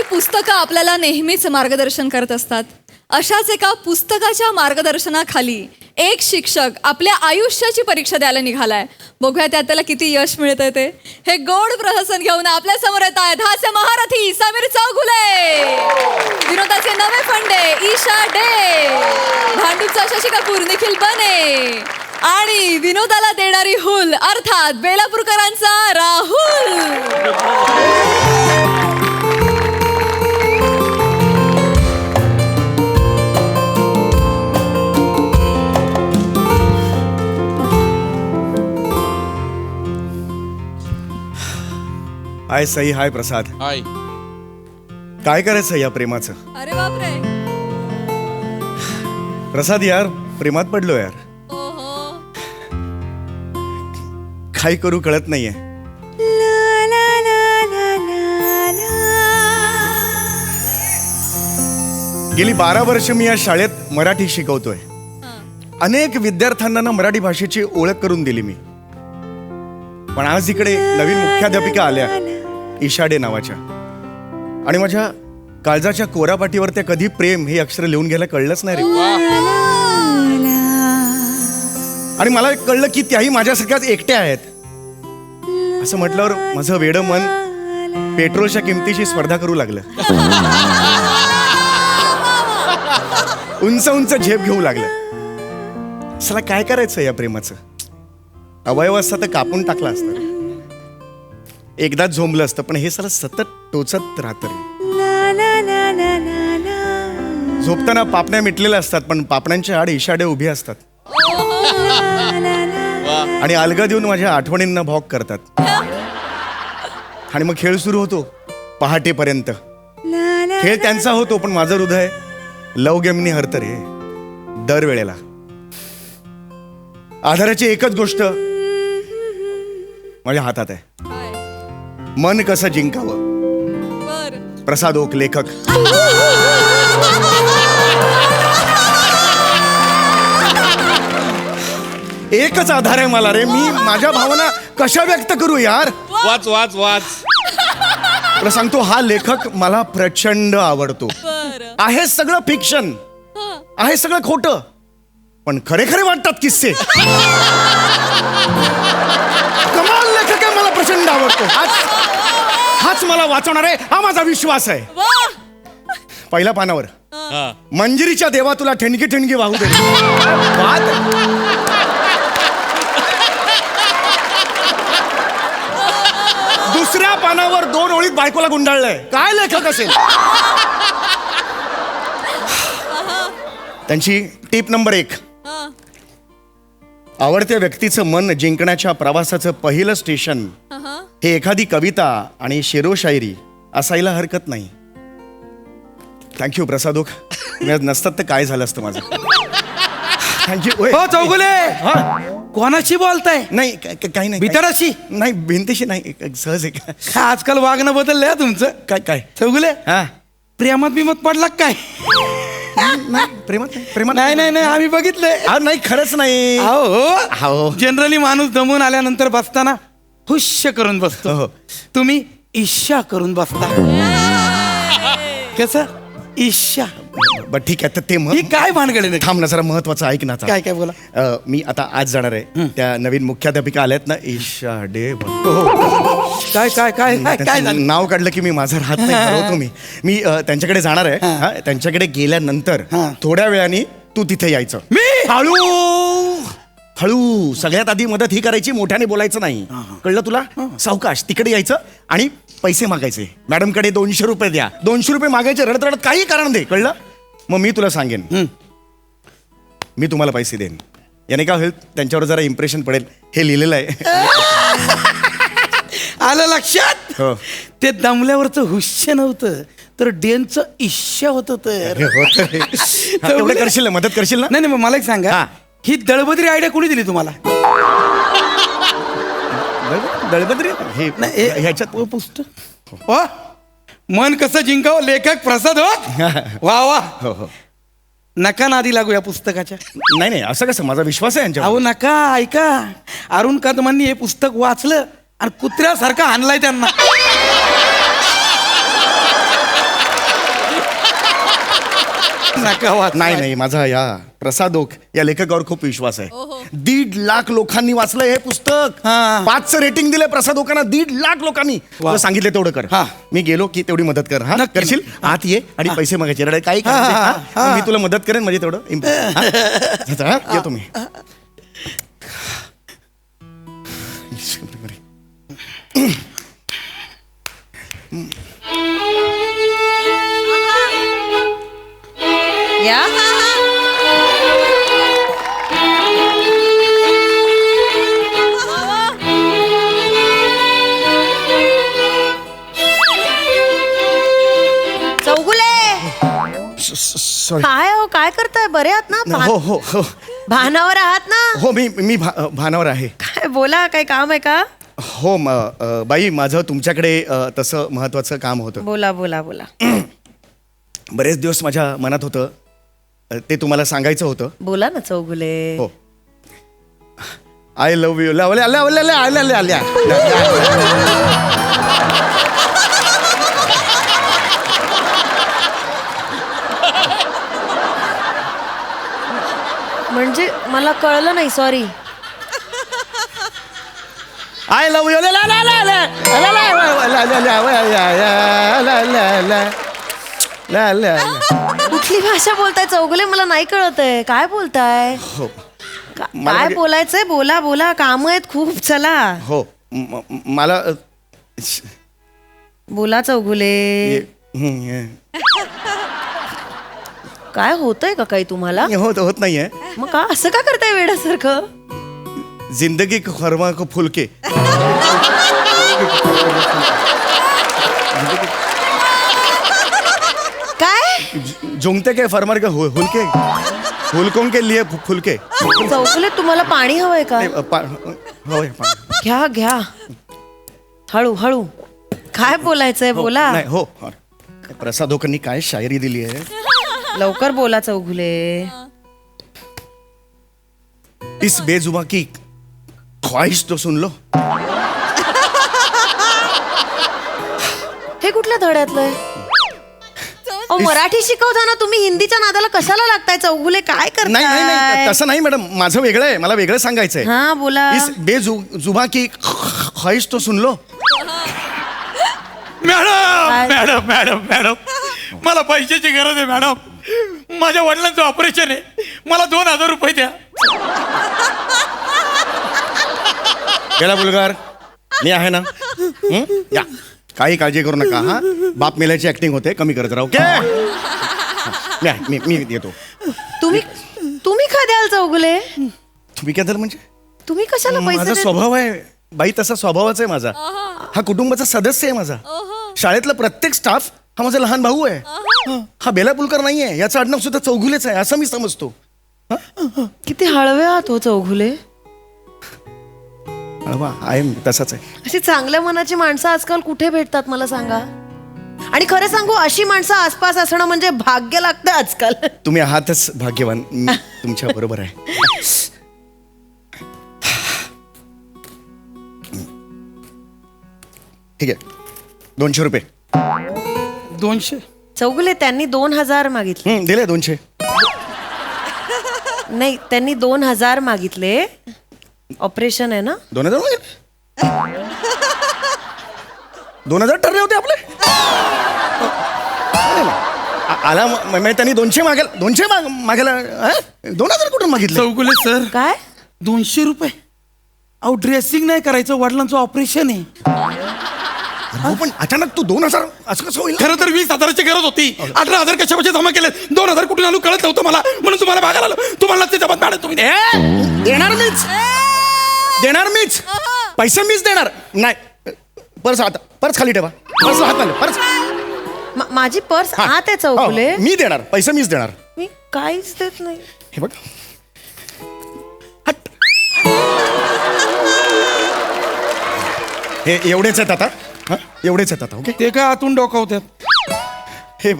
काही पुस्तकं आपल्याला नेहमीच मार्गदर्शन करत असतात. अशाच एका पुस्तकाच्या मार्गदर्शनाखाली एक शिक्षक आपल्या आयुष्याची परीक्षा द्यायला निघालाय. बघूया त्यात त्याला किती यश मिळतंय ते. हे गोड प्रहसन घेऊन आपल्यासमोर येत आहेत हास्य महारथी समीर चौगुले विनोदाचे नवे फंडे ईशा डे. भांडूपचा शशी कपूर निखिल बने. आणि विनोदाला देणारी हुल अर्थात बेलापूरकरांचा राहुल. हाय सई हाय प्रसाद. हाय. काय करायचं या प्रेमाचं? अरे बापरे. प्रसाद यार प्रेमात पडलो यार. ओहो. काय करू कळत नाहीये. गेली बारा वर्ष मी या शाळेत मराठी शिकवतोय. अनेक विद्यार्थ्यांना ना मराठी भाषेची ओळख करून दिली मी. पण आज इकडे नवीन मुख्याध्यापिका आल्या. ईशाडे नावाच्या. आणि माझ्या काळजाच्या कोरापाटीवर त्या कधी प्रेम हे अक्षर लिहून घ्यायला कळलंच नाही रे. आणि मला कळलं की त्याही माझ्यासारख्याच एकट्या आहेत. असं म्हटल्यावर माझं वेडं मन पेट्रोलच्या किमतीशी स्पर्धा करू लागलं. उंच उंच झेप घेऊ लागलं. असला काय करायचं या प्रेमाचं? अवयव असता तर कापून टाकला असता. एकदाच झोंबलं असतं पण हे सगळं सतत टोचत राहतं रे. झोपताना पापण्या मिटलेल्या असतात पण पापण्यांच्या आड इशाडे उभे असतात. आणि अलग देऊन माझ्या आठवणींना भॉक करतात. आणि मग खेळ सुरू होतो पहाटेपर्यंत. खेळ त्यांचा होतो पण माझं हृदय लव गेमनी हरत रे दरवेळेला. आधाराची एकच गोष्ट माझ्या हातात आहे. मन कसं जिंकावं? बर. प्रसाद ओक लेखक. एकच आधार आहे मला रे मी माझ्या भावना कशा व्यक्त करू यार? वाच वाच वाच. तुला सांगतो हा लेखक मला प्रचंड आवडतो. बर. आहे सगळं फिक्शन. आहे सगळं खोट. पण खरे खरे वाटतात किस्से. प्रचंड आवडतो. हाच हाच मला वाचवणार आहे. हा माझा विश्वास आहे. पहिल्या पानावर. हा. मंजिरीच्या देवा तुला ठणकी ठणकी वाहू दे. वाद. दुसऱ्या पानावर दोन ओळीत बायकोला गुंडाळलंय. काय लेखक असेल? त्यांची टीप नंबर एक. आवडत्या व्यक्तीचं मन जिंकण्याच्या प्रवासाचं पहिलं स्टेशन. हे एखादी कविता आणि शेरोशायरी असायला हरकत नाही. थँक्यू प्रसादोक आज नसतात तर काय झालं असतं माझं? थँक्यू हो चौगुले. कोणाशी बोलताय? नाही का- का- काही नाही. भितराशी? नाही भिंतीशी नाही. एक- सहज एक. आजकाल वागणं बदललंय हा तुमचं. काय काय? चौगुले हा. प्रेमात बिमत पडला का काय? नाही प्रेमात नाही प्रेमात नाही नाही नाही आम्ही बघितलंय. हा, नाही खरंच नाही. अहो हो. जनरली माणूस दमून आल्यानंतर बसताना हुश्य करून हो, बसतो. हो. तुम्ही ईशा करून बसता. कस? ईशा बरं ठीक आहे तर ते ही मग काय भानगड आहे थांब ना जरा महत्वाचं ऐक ना आता. काय काय बोला? अ, मी आता आज जाणार आहे. त्या नवीन मुख्याध्यापिका आल्यात ना ईशा डे काय काय काय काय काय झालं? नाव काढलं की मी माझा राहत नाही हरवतो मी. मी अ, त्यांच्याकडे जाणार आहे. हा. त्यांच्याकडे गेल्यानंतर हा. थोड्या वेळाने तू तिथे यायचं. मी? हळू! हळू! सगळ्यात आधी मदत ही करायची मोठ्याने बोलायचं नाही. कळलं तुला? सावकाश तिकडे यायचं आणि पैसे मागायचे. मॅडमकडे दोनशे रुपये द्या. दोनशे रुपये मागायचे रडत रडत काही कारण दे कळलं? मग मी तुला सांगेन. मी तुम्हाला पैसे देईन. याने काय होईल? त्यांच्यावर जरा इम्प्रेशन पडेल. हे लिहिलेलं आहे. आलं लक्षात? हो. ते दमल्यावरचं हुश्य नव्हतं तर डेनचं इश्य होत तर. हे. हा, तेवढं करशील ना? मदत करशील ना? नाही नाही मग मला एक सांगा. हा. ही दळबद्री आयडिया कोणी दिली तुम्हाला? दळ- दळबद्री? हे नाही, हे- ह्याच्यात पुस्तक. वा मन कसं जिंकावं लेखक प्रसाद हो. वा वा. हो हो. नका नादी लागू या पुस्तकाच्या. नाही नाही असं कसं? माझा विश्वास आहे यांच्यावर. अहो नका ऐका. अरुण कदमांनी हे पुस्तक वाचलं आणि कुत्र्यासारखा आणलाय त्यांना. नाही नाही माझा या प्रसादोक या लेखकावर खूप विश्वास आहे. दीड लाख लोकांनी वाचलं हे पुस्तक. हा. पाचचं रेटिंग दिले प्रसादोकांना दीड लाख लोकांनी. तुला सांगितलं तेवढं कर. हा. मी गेलो की तेवढी मदत कर. हा करशील? आत ये आणि पैसे मागायचे. रडाय काही मी तुला मदत करेन म्हणजे तेवढं. येतो मी. या सॉरी काय हो काय करताय? बरे आहात ना? हो हो हो. भानावर आहात ना? हो मी मी भा- भानावर आहे. काय बोला काही काम आहे का? हो म अ, बाई माझं तुमच्याकडे अ, तसं महत्वाचं काम होतं. बोला बोला बोला. बरेच दिवस माझ्या मनात होतं अ, ते तुम्हाला सांगायचं होतं. बोला ना चौगुले. हो. आय लव्ह यू आल्या आल्या आल्या आल्या आल्या आल्या. म्हणजे मला कळलं नाही सॉरी आय लव्ह यू कुठली भाषा बोलताय चौगुले मला नाही कळत आहे काय बोलताय हो का- मला काय म्हणजे- बोलायचंय बोला बोला काम आहेत खूप चला हो म- म- मला बोला चौगुले हं. काय होतंय का काही तुम्हाला होत होत नाहीये मग का असं का करताय वेड्यासारखं जिंदगी को खरमा को फुलके. काय? झुमते के फरमर के हु- हुलके. हुलकों के लिए फु- फुलके. चौगुले तुम्हाला पाणी हवंय का? पा- होय, पा- घ्या घ्या. हळू हळू. काय बोलायचंय? हो, बोला. नाही हो प्रसाद ओकांनी काय शायरी दिली आहे लवकर बोला चौगुले इस बेजुबा की ख्वाहिश तो सुन लो हे कुठल्या धड्यातलंय अहो, मराठी शिकवताना तुम्ही हिंदीच्या नादाला कशाला लागताय? चौगुले काय नाही नाही नाही करताय? तसं नाही मॅडम. माझं वेगळं आहे. मला वेगळं सांगायचंय. हा बोला. इस बेजुबा की ख्वाहिश तो सुन लो मॅडम मॅडम मॅडम मॅडम. मला पैशाची गरज आहे मॅडम. माझ्या वडिलांचं ऑपरेशन आहे. मला दोन हजार रुपये द्या. गेला बुलगार. मी आहे ना? हं? या. काही काळजी करू नका हा. बाप मेल्याची ऍक्टिंग होते कमी करत राहू. ओके मी आहे, मी मी येतो. तुम्ही तुम्ही का द्याल चौगुले? तुम्ही काय झालं म्हणजे? तुम्ही कशाला माझा पैसे देत- स्वभाव आहे. बाई तसा स्वभावच आहे माझा. हा कुटुंबाचा सदस्य आहे माझा. शाळेतला प्रत्येक स्टाफ हा माझा लहान भाऊ आहे. हं. हा बेला पुलकर नाहीये. याचं आडनाव सुद्धा चौगुलेच आहे असं मी समजतो. किती हळवे आहात हो चौगुले. वा आहे तसाच आहे. अशी चांगल्या मनाची माणसं आजकाल कुठे भेटतात मला सांगा? आणि खरं सांगू अशी माणसं आसपास असणं म्हणजे भाग्य लागतं आजकाल. तुम्ही आहातच भाग्यवान. मी तुमच्या बरोबर आहे. ठीक आहे. दोनशे रुपये. दोनशे? चौगुले त्यांनी दोन हजार मागितले. हं, दिले दोनशे. नाही त्यांनी दोन हजार मागितले. ऑपरेशन आहे ना? दोन हजार? दोन हजार ठरले होते आपले. आ- आला म- म- म्हणजे त्यांनी दोनशे मागायला दोनशे माग मागायला हं? दोन हजार कुठून मागितले? चौगुले सर. काय? दोनशे रुपये. अहो ड्रेसिंग नाही करायचं वडिलांचं ऑपरेशन आहे. हो, पण अचानक तू दोन हजार असं कसं होईल? खरं तर वीस हजाराची गरज होती. अठरा हजार कशा पैसे जमा केले दोन हजार कुठून आणू? कळत नव्हतं मला. म्हणून तुम्हाला भागायला आलो. तुम्हाला ते जमत मॅडम तुम्ही. ए, देणार मीच. देणार मीच. पैसे मीच देणार. नाही. पर्स आता. पर्स खाली ठेवा. पर्स हात आलं पर्स. मा- माझी पर्स हा. आत आहे चौगुले हो, मी देणार. पैसे मीच देणार. मी काहीच देत नाही. हे बघ. हट. हे एवढेच आहेत आता. हं? एवढेच आहेत आता ओके? ते काय आतून डोकावतात? हे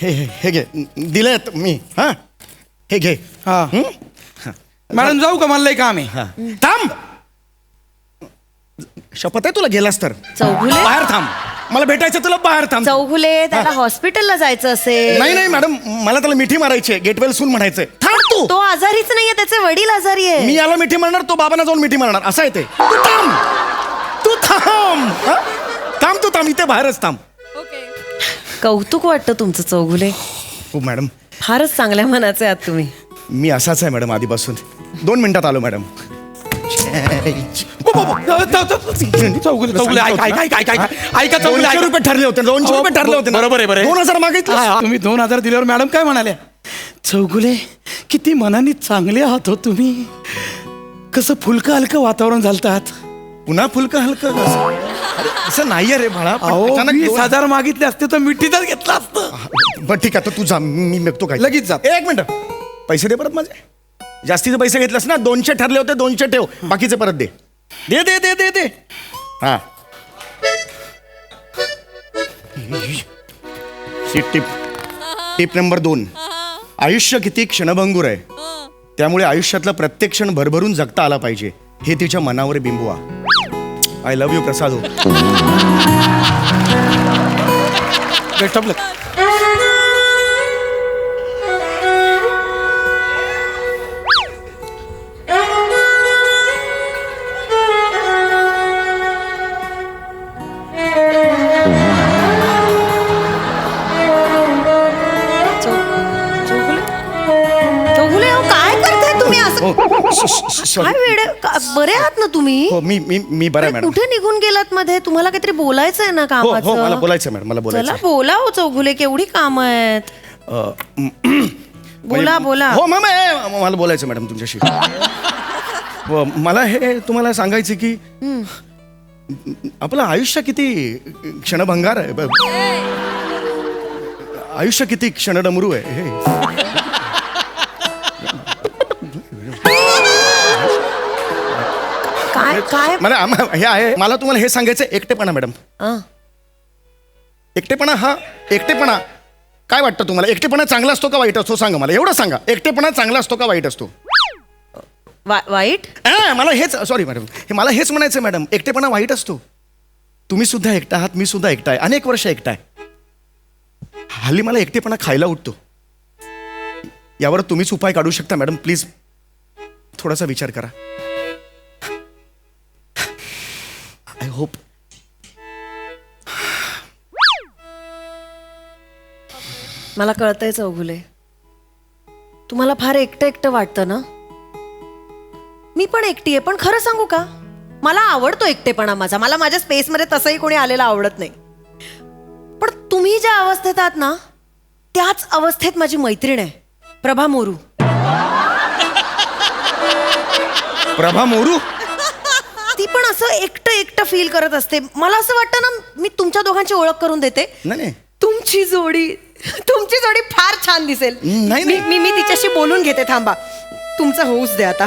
हे हे- हे घे. दिलेत मी. हा? हे घे. हा. हं? मॅडम जाऊ का? मला लई काम आहे. हा. थांब. शपथ आहे तुला गेलास तर. चौगुले? बाहेर थांब. मला भेटायचं तुला बाहेर थांब. चौगुले त्याला हॉस्पिटलला जायचं असेल. नाही नाही मॅडम मला त्याला मिठी मारायची आहे. गेट वेल सून म्हणायचंय. थांब तू. तो आजारीच नाहीये त्याचे वडील आजारी आहे मी याला मिठी मारणार तो बाबांना जाऊन मिठी मारणार. असं आहे ते. तू थांब. तू थांब. हा? थांब तू थांब. इथे बाहेरच थांब. ओके कौतुक वाटतं तुमचं चौगुले. हो मॅडम फारच चांगल्या मनाचे आहात तुम्ही. मी असाच आहे मॅडम आधीपासून. दोन मिनिटात आलो मॅडम चौगुले चौगुले ऐका ऐका ऐका ऐका ऐका ऐका चौगुले दोनशे ऐका. रुपये ठरले होते दोनशे रुपये ठरले होते ना. बरोबर आहे बरोबर आहे. दोन हजार मागितले हा, तुम्ही दोन हजार दिल्यावर मॅडम काय म्हणाल्या चौगुले किती मनाने चांगले आहात हो तुम्ही कसं फुलकं हलकं वातावरण झालतात पुन्हा फुलकं हलकं असं अरे, असं नाहीये रे बाळा पण अहो अचानक वीस दोन- हजार मागितले असते तर मिठीतच घेतलं असतं बरं ठीक आहे तर तू जा मी निघतो काय लगेच जा. एक मिनिट पैसे दे परत माझे जास्तीचे पैसे घेतलेस ना दोनशे ठरले होते दोनशे ठेव बाकीचे परत दे दे दे दे दे दे. हा. टिप. टिप नंबर दोन. आयुष्य किती क्षणभंगूर आहे. त्यामुळे आयुष्यातला प्रत्येक क्षण भरभरून जगता आला पाहिजे. हे तिच्या मनावर बिंबवा. आय लव्ह यू प्रसाद हो. बेस्ट ऑफ लक काय वेळ बरे आहात ना तुम्ही? हो मी मी मी बरं आहे मॅडम. कुठे निघून गेलात मध्ये? तुम्हाला काहीतरी बोलायचं आहे ना हो हो मला कामाचं? बोलायचं मॅडम मला बोलायचं चला आहे. बोला हो चौगुले केवढी काम आहेत? अ, म- बोला म्हणजे- बोला. हो मॅम ए, मला बोलायचं मॅडम तुमच्याशी. मला हे तुम्हाला सांगायचं की आपलं आयुष्य किती क्षणभंगार आहे ब- आयुष्य किती क्षणडमरू आहे हे. काय? मला आम- हे आहे मला तुम्हाला हे सांगायचं आहे, एकटेपणा मॅडम. एकटेपणा हा एकटेपणा. काय वाटतं तुम्हाला? एकटेपणा चांगला असतो का वाईट असतो? सांगा मला. एवढं सांगा. एकटेपणा चांगला असतो का वाईट असतो? वा- वाईट? हा, मला हेच सॉरी मॅडम. हे मला हेच म्हणायचं मॅडम. एकटेपणा वाईट असतो. तुम्ही सुद्धा एकटा आहात मी सुद्धा एकटा आहे. अनेक वर्ष एकटा आहे. हल्ली मला एकटेपणा खायला उठतो. यावर तुम्हीच उपाय काढू शकता मॅडम. प्लीज थोडासा विचार करा. होप. मला कळतंय चौगुले तुम्हाला फार एकटं एकटं वाटतं ना? मी पण एकटी आहे पण खरं सांगू का? मला आवडतो एकटेपणा माझा. मला माझ्या स्पेसमध्ये तसंही कोणी आलेलं आवडत नाही. पण तुम्ही ज्या अवस्थेत आहात ना त्याच अवस्थेत माझी मैत्रीण आहे. प्रभा मोरू. प्रभा मोरू? ती पण असं एकटं एकटं फील करत असते. मला असं वाटतं ना मी तुमच्या दोघांची ओळख करून देते. नाही नाही. तुमची जोडी तुमची जोडी फार छान दिसेल. नाही, मी नाही. मी मी तिच्याशी बोलून घेते थांबा. तुमचं होऊच दे आता.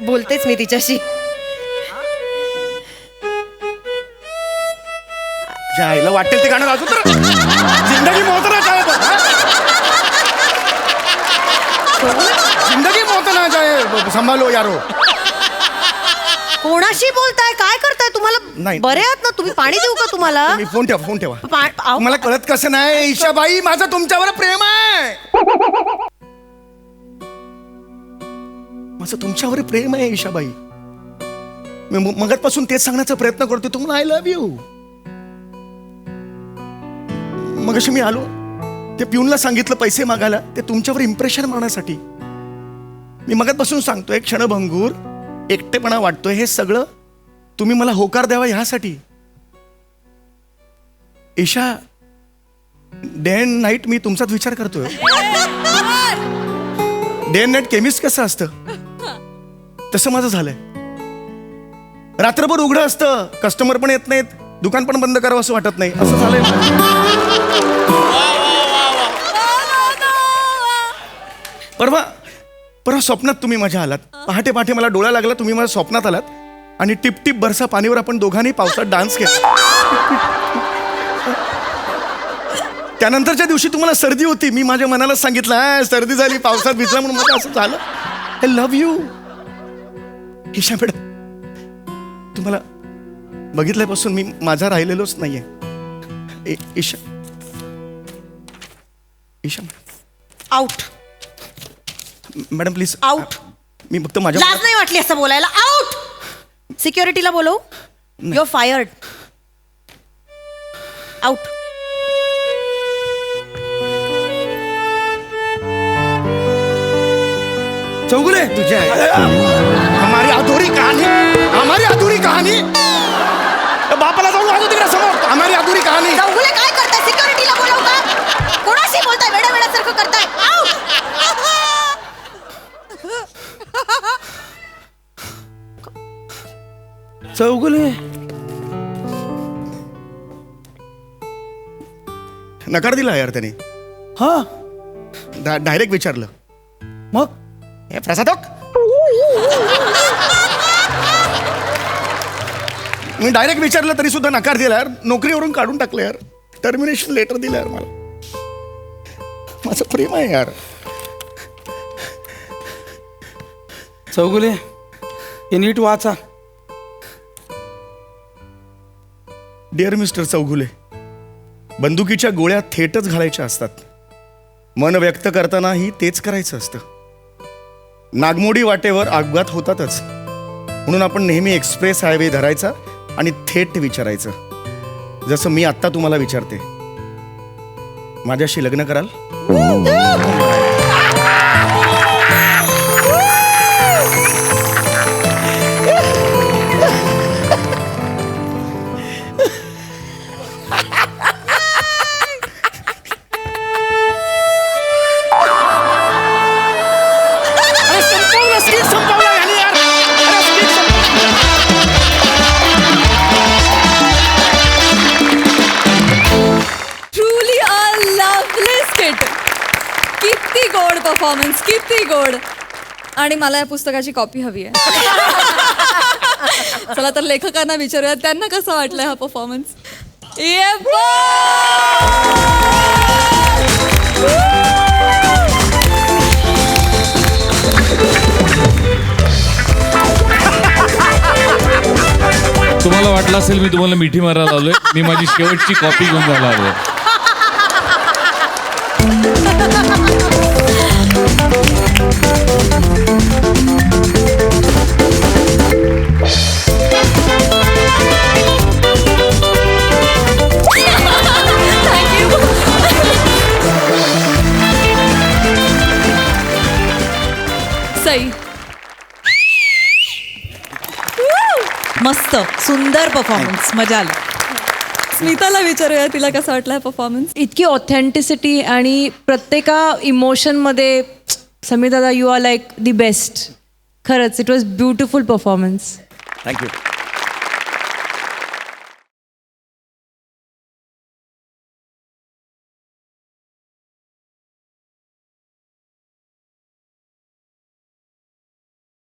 बोलतेच मी तिच्याशी. तुझ्या आईला वाटेल ते गाणं वाजू तर. जिंदगी बस, हा? जिंदगी मोहतना जाए संभालो यारो. कोणाशी बोलताय? काय करताय? तुम्हाला नाही. बरे आहात ना? तुम्ही पाणी देऊ का तुम्हाला? मी फोन ठेवा फोन ठेवा. पा- मला कळत कसं नाही? ईशाबाई माझं तुमच्यावर प्रेम आहे. माझं तुमच्यावर प्रेम आहे ईशाबाई. मी म- मगाचपासून तेच सांगण्याचा प्रयत्न करतो तुम्हाला आय लव्ह यू मग मी आलो. ते पिऊनला सांगितलं पैसे मागायला. ते तुमच्यावर इम्प्रेशन मारण्यासाठी. मी मगाचपासून सांगतोय क्षणभंगूर. एकटेपणा वाटतोय हे सगळं तुम्ही मला होकार द्यावा ह्यासाठी. ईशा डे अँड नाईट मी तुमचाच विचार करतोय. डे अँड नाईट केमिस्ट कसं असतं? तसं माझं झालंय. रात्रभर उघडं असतं कस्टमर पण येत नाहीत दुकान पण बंद करावं असं वाटत नाही. असं झालंय परवा परवा स्वप्नात तुम्ही माझ्या आलात. पहाटे पहाटे मला डोळा लागला तुम्ही माझ्या स्वप्नात आलात. आणि टिप टिप बरसा पाणीवर आपण दोघांनी पावसात डान्स केला. त्यानंतरच्या दिवशी तुम्हाला सर्दी होती. मी माझ्या मनाला सांगितलं "हा, सर्दी झाली पावसात भिजला म्हणून मला असं झालं. I love you Isha madam तुम्हाला बघितल्यापासून मी माझा राहिलेलोच नाहीये. Isha. Isha out madam please out मी फक्त माझ्या लाज नाही वाटली असं बोलायला. आउट सिक्युरिटीला बोलवू. युअर फायर्ड आउट चौगुले तुझ्या हमारी अधुरी कहाणी हमारी अधुरी कहाणी. बापाला जाऊन वाजव तिकडे समोर. हमारी अधुरी कहाणी. चौगुले काय करताय? नकार दिला यार त्याने. हा? डायरेक्ट विचारलं. मग? हे प्रसादक? मी डायरेक्ट विचारलं तरी सुद्धा नकार दिला यार. नोकरीवरून काढून टाकलं यार. टर्मिनेशन लेटर दिलं यार मला. माझं प्रेम आहे यार. चौगुले हे नीट वाचा. डिअर मिस्टर चौघुले बंदुकीच्या गोळ्या थेटच घालायच्या असतात. मन व्यक्त करतानाही तेच करायचं असतं. नागमोडी वाटेवर अपघात होतातच. म्हणून आपण नेहमी एक्सप्रेस हायवे धरायचा आणि थेट विचारायचं. जसं मी आत्ता तुम्हाला विचारते. माझ्याशी लग्न कराल? आणि मला या पुस्तकाची कॉपी हवी आहे. चला तर लेखकांना विचारूया. त्यांना कसं वाटलं हा परफॉर्मन्स तुम्हाला वाटलं असेल मी तुम्हाला मिठी मारायला आलोय? मी माझी शेवटची कॉपी घेऊन जायला आलोय. सई मस्त सुंदर परफॉर्मन्स मजा आली. स्मिताला विचारूया तिला कसा वाटला परफॉर्मन्स इतकी ऑथेंटिसिटी आणि प्रत्येका इमोशनमध्ये समीर दादा you are like the best खरंच it was beautiful performance thank you